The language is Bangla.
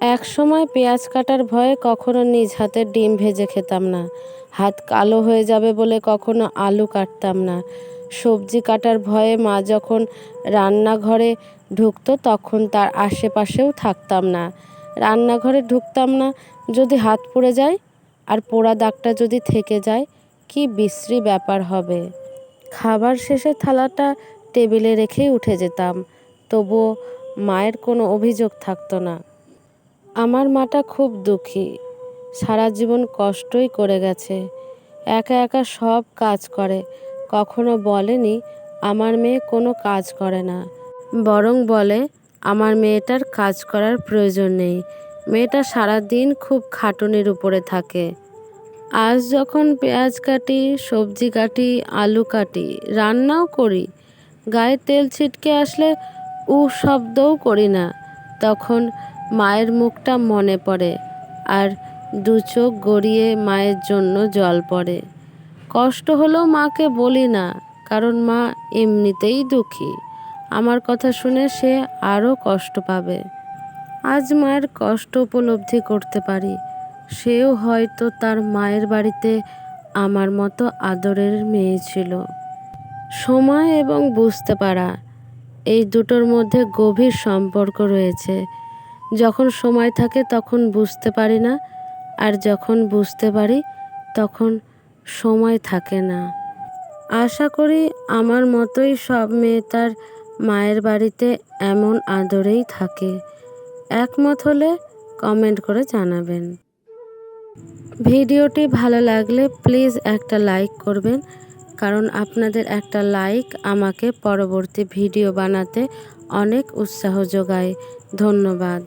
এক সময় পেঁয়াজ কাটার ভয়ে কখনো নিজ হাতে ডিম ভেজে খেতাম না। হাত কালো হয়ে যাবে বলে কখনো আলু কাটতাম না। সবজি কাটার ভয়ে মা যখন রান্নাঘরে ঢুকতো তখন তার আশেপাশেও থাকতাম না। রান্নাঘরে ঢুকতাম না যদি হাত পড়ে যায় আর পোড়া দাগটা যদি থেকে যায়, কি বিশ্রী ব্যাপার হবে। খাবার শেষে থালাটা টেবিলে রেখেই উঠে যেতাম, তবুও মায়ের কোনো অভিযোগ থাকতো না। আমার মাটা খুব দুঃখী। সারা জীবন কষ্টই করে গেছে। একা একা সব কাজ করে। কখনো বলেনি, আমার মেয়ে কোনো কাজ করে না। বরং বলে, আমার মেয়েটার কাজ করার প্রয়োজন নেই। মেয়েটা সারা দিন খুব খাটুনির উপরে থাকে। আজ যখন পেঁয়াজ কাটি, সবজি কাটি, আলু কাটি, রান্নাও করি, গায়ে তেল ছিটকে আসলে উ শব্দও করি না। তখন মায়ের মুখটা মনে পড়ে আর দু চোখ গড়িয়ে মায়ের জন্য জল পড়ে। কষ্ট হলেও মাকে বলি না, কারণ মা এমনিতেই দুঃখী। আমার কথা শুনে সে আরও কষ্ট পাবে। আজ মায়ের কষ্ট উপলব্ধি করতে পারি। সেও হয়তো তার মায়ের বাড়িতে আমার মতো আদরের মেয়ে ছিল। সময় এবং বুঝতে পারা, এই দুটোর মধ্যে গভীর সম্পর্ক রয়েছে। যখন সময় থাকে তখন বুঝতে পারি না, আর যখন বুঝতে পারি তখন সময় থাকে না। আশা করি আমার মতোই সব মেয়ে তার মায়ের বাড়িতে এমন আদরেই থাকে। একমত হলে কমেন্ট করে জানাবেন। ভিডিওটি ভালো লাগলে প্লিজ একটা লাইক করবেন, কারণ আপনাদের একটা লাইক আমাকে পরবর্তী ভিডিও বানাতে অনেক উৎসাহ যোগায়। ধন্যবাদ।